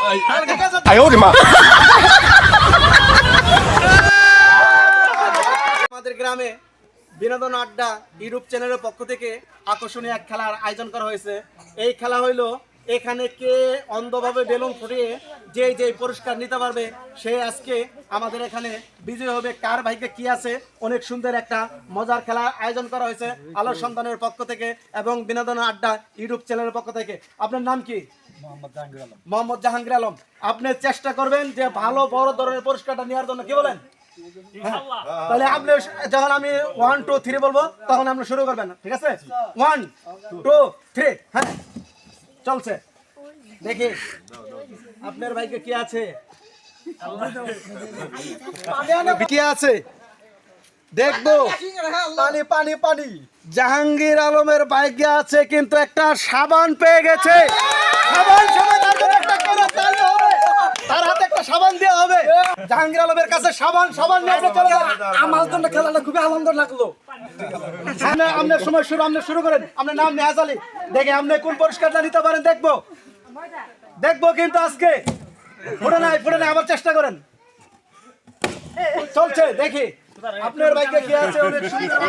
哎呦我的妈！ আমাদের গ্রামে বিনোদন আড্ডা ইউটিউব চ্যানেলের পক্ষ থেকে আকর্ষণীয় এক খেলার আয়োজন করা হয়েছে এই খেলা হইলো এখানে কে অন্ধভাবে বেলুন ফুটিয়ে যে যে পুরস্কার নিতে পারবে সে আজকে আমাদের এখানে বিজয় হবে কার ভাইকে কি আছে অনেক সুন্দর একটা মজার খেলা আয়োজন করা হয়েছে আলোর সন্তানের পক্ষ থেকে এবং বিনোদন আড্ডা ইউটিউব চ্যানেলের পক্ষ থেকে আপনার নাম কি মোহাম্মদ জাহাঙ্গীর আলম। আপনি চেষ্টা করবেন যে ভালো বড় ধরনের পুরস্কারটা নেওয়ার জন্য। কি বলেন? হ্যাঁ। তাহলে আপনি যখন আমি ওয়ান টু থ্রি বলব তখন আপনি শুরু করবেন ঠিক আছে? ওয়ান টু থ্রি হ্যাঁ। চলছে। দেখি আপনার ভাইকে কি আছে? কি আছে? দেখব। পানি পানি পানি। জাহাঙ্গীর আলমের বাইকে আছে কিন্তু একটা সাবান পেয়ে গেছে। সাবান তার জন্য একটা করে তালি হবে। তার হাতে একটা সাবান দেওয়া হবে। জাহাঙ্গীর আলমের কাছে সাবান সাবান নিয়ে আপনি চলে যান আমার জন্য খেলাটা খুবই আনন্দ লাগল। আপনি আপনার সময় শুরু আপনি শুরু করেন। আপনার নাম নেহাজ আলী। দেখে আপনি কোন পুরস্কারটা নিতে পারেন দেখব। দেখব কিন্তু আজকে। ফুটে নাই ফুটে নাই আবার চেষ্টা করেন। চলছে দেখি। আপনার ভাইকে কি আছে? অনেক সুন্দর।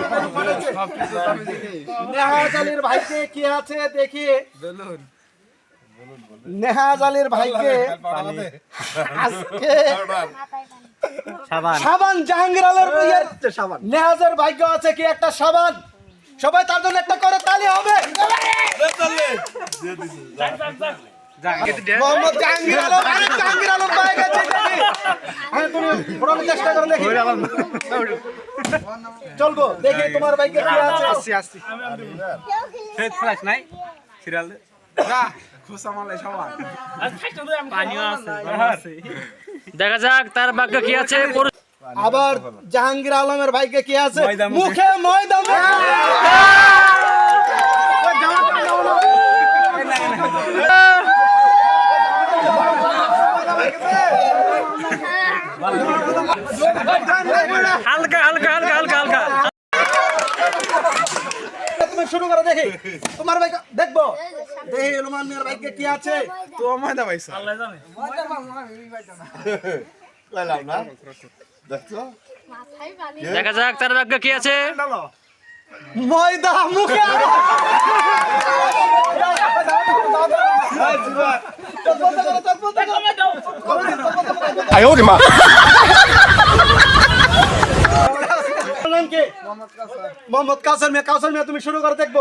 নেহাজ আলীর ভাইকে কি আছে? দেখি। নেহাজ আলীর ভাইকে আজকে সাবান। জাহাঙ্গীর আলের ভাইয়ের সাবান। নেহাজের ভাগ্য আছে কি একটা সাবান? সবাই তার জন্য একটা করে তালি হবে। মোহাম্মদ জাহাঙ্গীর আলম আরে জাহাঙ্গীর আলম পায়ে গেছে দেখি হ্যাঁ তুমি ফোটানোর চেষ্টা করো দেখি। চলবো দেখি তোমার বাইকে কি আছে। দেখা যাক তার ভাগ্য কি আছে। আবার জাহাঙ্গীর আলমের ভাইকে কি আছে? মুখে ময়দা মুখে। হালকা হালকা হালকা হালকা হালকা তুমি শুরু করো দেখি তোমার ভাই দেখব দেখি রোমান মিয়ার ভাইকে কি আছে তো আমায় দা ভাইসা আল্লাহ জানে দেখছ দেখা যাক তার ভাগ্য কি আছে ময়দা মুখে আপনার 哎 মোহাম্মদ কাউসার মিয়া কাউসার মিয়া তুমি শুরু করো দেখব।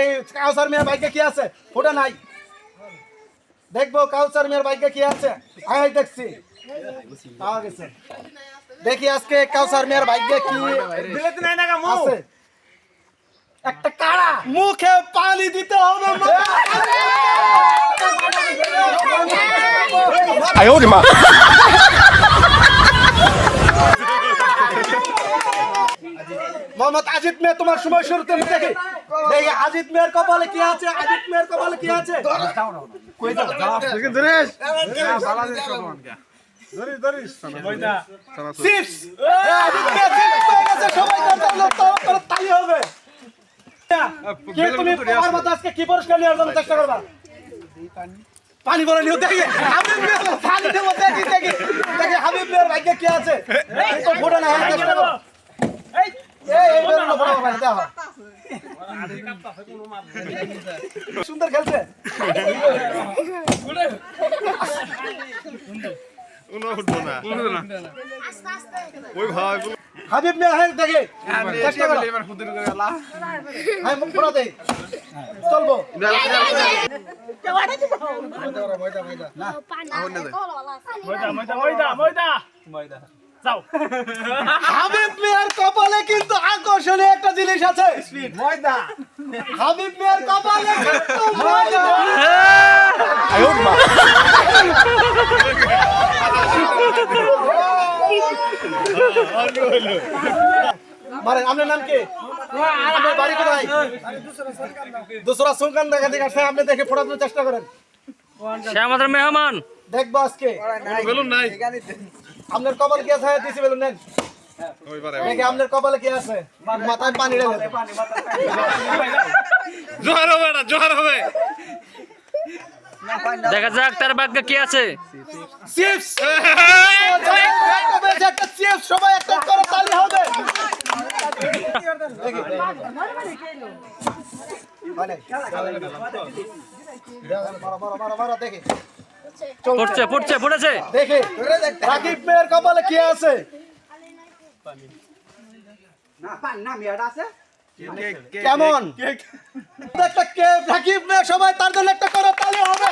এই কাউসার মিয়ার বাইকে কি আছে? ওটা নাই। দেখব কাউসার মিয়ার বাইকে কি আছে? আমি দেখছি। পাওয়া গেছে। দেখি আজকে কাউসার মিয়ার বাইকে কি আছে। একটা কাড়া। মুখে পানি দিতে হবে 呦 মোহাম্মদ আজিত মেয়ে তোমার সময় শুরুতে দেখি দেখি আজিত মেয়ের কপালে কি আছে? আজিত মেয়ের কপালে কি আছে? কি পুরস্কার নেওয়ার জন্য চেষ্টা করবা? পানি ভরে নিও দেখি। হাবিব মেয়ের পানি দেবো দেখি দেখি। দেখি হাবিব মেয়ের ভাগ্যে কি আছে? তো ফোটা না চেষ্টা করো এই এই এই বেরোনো ফোটা ফোটা দেখো সুন্দর খেলছে। হাবিব মেয়ে হ্যাঁ দেখে। চেষ্টা করো। হ্যাঁ মুখ ফোড়া দে। যাও। হাবিব মিয়ার কপালে কিন্তু আকর্ষণীয় একটা জিনিস আছে। ময়দা। হাবিব মিয়ার কপালে কিন্তু ময়দা। আপনার নাম কি? আপনার সুলকান দেখা দেখে আসছে আপনি দেখে ফোটানোর চেষ্টা করেন। সে আমাদের মেহমান। দেখব আজকে। নাই আপনার কপালে কি আছে? দিছি বেলুন নেন। দেখে আপনার কপালে কি আছে? মাথায় পানি ঢেলে জোহার হবে না জোহার হবে। দেখা যাক তার ভাগ্যে কি আছে। চিপস। একটা চিপস সবাই একটা করে তালি হবে দেখি। পড়ছে পড়ছে পড়েছে। দেখে। রাকিব মেয়ের কপালে কি আছে? কেমন? একটা রাকিব মেয়ে সবাই তার জন্য একটা করে তালি হবে।